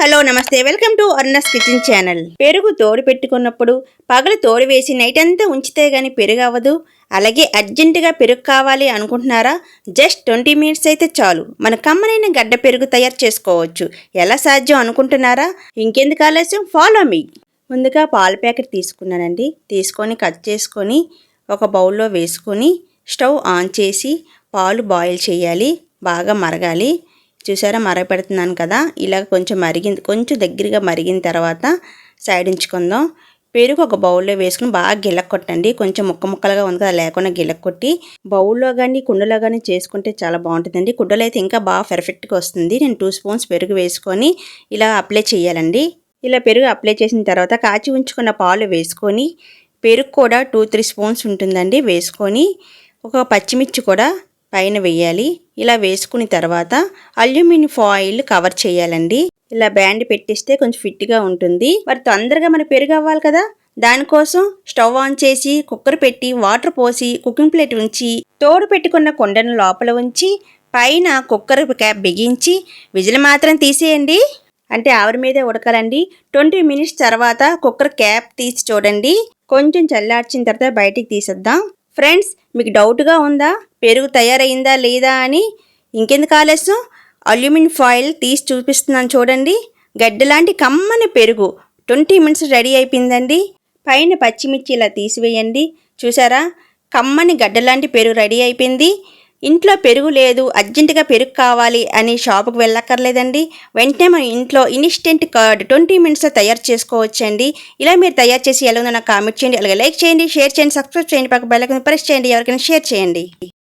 Hello నమస్తే. Welcome to అర్నస్ kitchen channel. పెరుగు తోడు పెట్టుకున్నప్పుడు పగలు తోడు వేసి నైట్ అంతా ఉంచితే గానీ పెరుగు అవ్వదు. అలాగే అర్జెంటుగా పెరుగు కావాలి అనుకుంటున్నారా? జస్ట్ ట్వంటీ మినిట్స్ అయితే చాలు. మన కమ్మనైన గడ్డ పెరుగు తయారు చేసుకోవచ్చు. ఎలా సాధ్యం అనుకుంటున్నారా? ఇంకెందుకు ఆలస్యం? ఫాలో మీ ముందుగా పాల ప్యాకెట్ తీసుకున్నానండి. తీసుకొని కట్ చేసుకొని ఒక బౌల్లో వేసుకొని స్టవ్ ఆన్ చేసి పాలు బాయిల్ చేయాలి. బాగా మరగాలి. చూసారా మరగపెడుతున్నాను కదా. ఇలా కొంచెం మరిగిన కొంచెం దగ్గరగా మరిగిన తర్వాత సైడ్ ఉంచుకుందాం. పెరుగు ఒక బౌల్లో వేసుకుని బాగా గిలక్ కొట్టండి కొంచెం ముక్క ముక్కలుగా ఉంది కదా లేకుండా గిలక్ కొట్టి బౌల్లో కానీ కుండలో కానీ చేసుకుంటే చాలా బాగుంటుందండి. కుండలో అయితే ఇంకా బాగా పర్ఫెక్ట్గా వస్తుంది. నేను టూ స్పూన్స్ పెరుగు వేసుకొని ఇలా అప్లై చేయాలండి. ఇలా పెరుగు అప్లై చేసిన తర్వాత కాచి ఉంచుకున్న పాలు వేసుకొని పెరుగు కూడా టూ త్రీ స్పూన్స్ ఉంటుందండి. వేసుకొని ఒక పచ్చిమిర్చి కూడా పైన వేయాలి. ఇలా వేసుకున్న తర్వాత అల్యూమినియం ఫాయిల్ కవర్ చేయాలండి. ఇలా బ్యాండ్ పెట్టిస్తే కొంచెం ఫిట్గా ఉంటుంది. మరి తొందరగా మన పెరుగు అవ్వాలి కదా. దానికోసం స్టవ్ ఆన్ చేసి కుక్కర్ పెట్టి వాటర్ పోసి కుకింగ్ ప్లేట్ ఉంచి తోడు పెట్టుకున్న కొండను లోపల ఉంచి పైన కుక్కర్ క్యాప్ బిగించి విజిల్ మాత్రం తీసేయండి. అంటే ఆవిరి మీదే ఉడకాలండి. ట్వంటీ మినిట్స్ తర్వాత కుక్కర్ క్యాప్ తీసి చూడండి. కొంచెం చల్లార్చిన తర్వాత బయటికి తీసేద్దాం. ఫ్రెండ్స్ మీకు డౌట్గా ఉందా? పెరుగు తయారైందా లేదా అని ఇంకెందుకు ఆలస్యం? అల్యూమిన్ ఫాయిల్ తీసి చూపిస్తున్నాను చూడండి. గడ్డలాంటి కమ్మని పెరుగు. ట్వంటీ మినిట్స్ రెడీ అయిపోయిందండి. పైన పచ్చిమిర్చి ఇలా తీసివేయండి. చూసారా? కమ్మని గడ్డలాంటి పెరుగు రెడీ అయిపోయింది. ఇంట్లో పెరుగు లేదు అర్జెంటుగా పెరుగు కావాలి అని షాపుకి వెళ్ళక్కర్లేదండి. వెంటనే మన ఇంట్లో ఇన్స్టెంట్ కర్డ్ ట్వంటీ మినిట్స్లో తయారు చేసుకోవచ్చండి. ఇలా మీరు తయారు చేసి ఎలా ఉందో నాకు కామెంట్ చేయండి. అలాగే లైక్ చేయండి షేర్ చేయండి సబ్స్క్రైబ్ చేయండి పక్క బెల్లకి ప్రెస్ చేయండి. ఎవరికైనా షేర్ చేయండి.